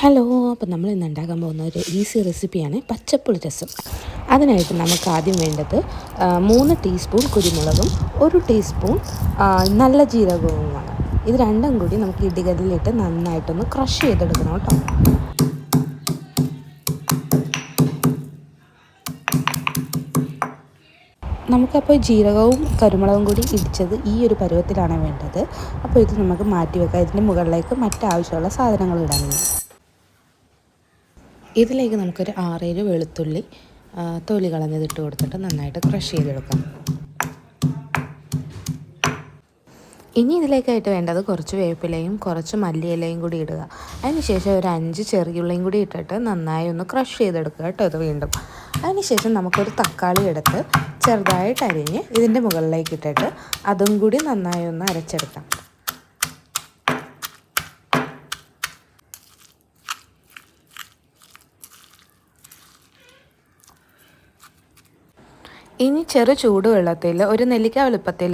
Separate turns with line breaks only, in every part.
Hello അപ്പോൾ നമ്മൾ ഇന്ന് ഉണ്ടാക്കാൻ പോകുന്ന ഒരു ഈസി റെസിപ്പിയാണ് പച്ചപ്പുളി രസം. അതിനായിട്ട് നമുക്ക് ആദ്യം വേണ്ടത് മൂന്ന് ടീസ്പൂൺ കുരുമുളകും ഒരു ടീസ്പൂൺ നല്ല ജീരകവുമാണ് ഇത് രണ്ടും കൂടി നമുക്ക് ഇടികല്ലിലിട്ട് നന്നായിട്ടൊന്ന് ക്രഷ് ചെയ്തെടുക്കണം കേട്ടോ. നമുക്കപ്പോൾ ജീരകവും കരുമുളകും കൂടി ഇടിച്ചത് ഈ ഒരു പരുവത്തിലാണ് വേണ്ടത്. അപ്പോൾ ഇത് നമുക്ക് മാറ്റി വെക്കാം. ഇതിന്റെ മുകളിലേക്ക് മറ്റാവശ്യമുള്ള സാധനങ്ങൾ ഇടാൻ ഇതിലേക്ക് നമുക്കൊരു ആറേഴ് വെളുത്തുള്ളി തൊലി കളഞ്ഞത് ഇട്ട് കൊടുത്തിട്ട് നന്നായിട്ട് ക്രഷ് ചെയ്തെടുക്കാം. ഇനി ഇതിലേക്കായിട്ട് വേണ്ടത് കുറച്ച് വേപ്പിലയും കുറച്ച് മല്ലിയിലയും കൂടി ഇടുക. അതിനുശേഷം ഒരു അഞ്ച് ചെറിയുള്ളിയും കൂടി ഇട്ടിട്ട് നന്നായി ഒന്ന് ക്രഷ് ചെയ്തെടുക്കുക കേട്ടോ ഇത് വീണ്ടും. അതിനുശേഷം നമുക്കൊരു തക്കാളി എടുത്ത് ചെറുതായിട്ട് അരിഞ്ഞ് ഇതിന്റെ മുകളിലേക്ക് ഇട്ടിട്ട് അതും കൂടി നന്നായി ഒന്ന് അരച്ചെടുക്കാം. ഇനി ചെറു ചൂടുവെള്ളത്തിൽ ഒരു നെല്ലിക്ക വലുപ്പത്തിൽ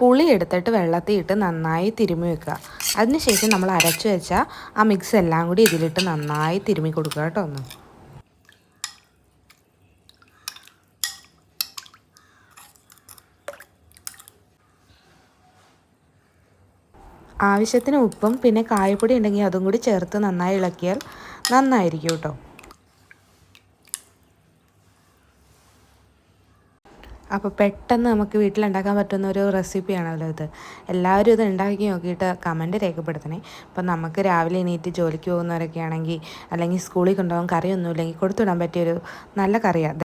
പുളി എടുത്തിട്ട് വെള്ളത്തിൽ ഇട്ട് നന്നായി തിരുമി വെക്കുക. അതിനുശേഷം നമ്മൾ അരച്ചു വെച്ച ആ മിക്സ് എല്ലാം കൂടി ഇതിലിട്ട് നന്നായി തിരുമി കൊടുക്കുക കേട്ടോ ഒന്ന്. ആവശ്യത്തിന് ഉപ്പും പിന്നെ കായപ്പൊടി ഉണ്ടെങ്കിൽ അതും കൂടി ചേർത്ത് നന്നായി ഇളക്കിയാൽ നന്നായിരിക്കും കേട്ടോ. അപ്പോൾ പെട്ടെന്ന് നമുക്ക് വീട്ടിലുണ്ടാക്കാൻ പറ്റുന്ന ഒരു റെസിപ്പിയാണല്ലോ ഇത് എല്ലാവരും ഇത് ഉണ്ടാക്കി നോക്കിയിട്ട് കമന്റ് രേഖപ്പെടുത്തണേ. അപ്പോൾ നമുക്ക് രാവിലെ എണീറ്റ് ജോലിക്ക് പോകുന്നവരൊക്കെ ആണെങ്കിൽ അല്ലെങ്കിൽ സ്കൂളിൽ കൊണ്ടുപോകാൻ കറിയൊന്നുമില്ലെങ്കിൽ കൊടുത്തുവിടാൻ പറ്റിയൊരു നല്ല കറിയാണ്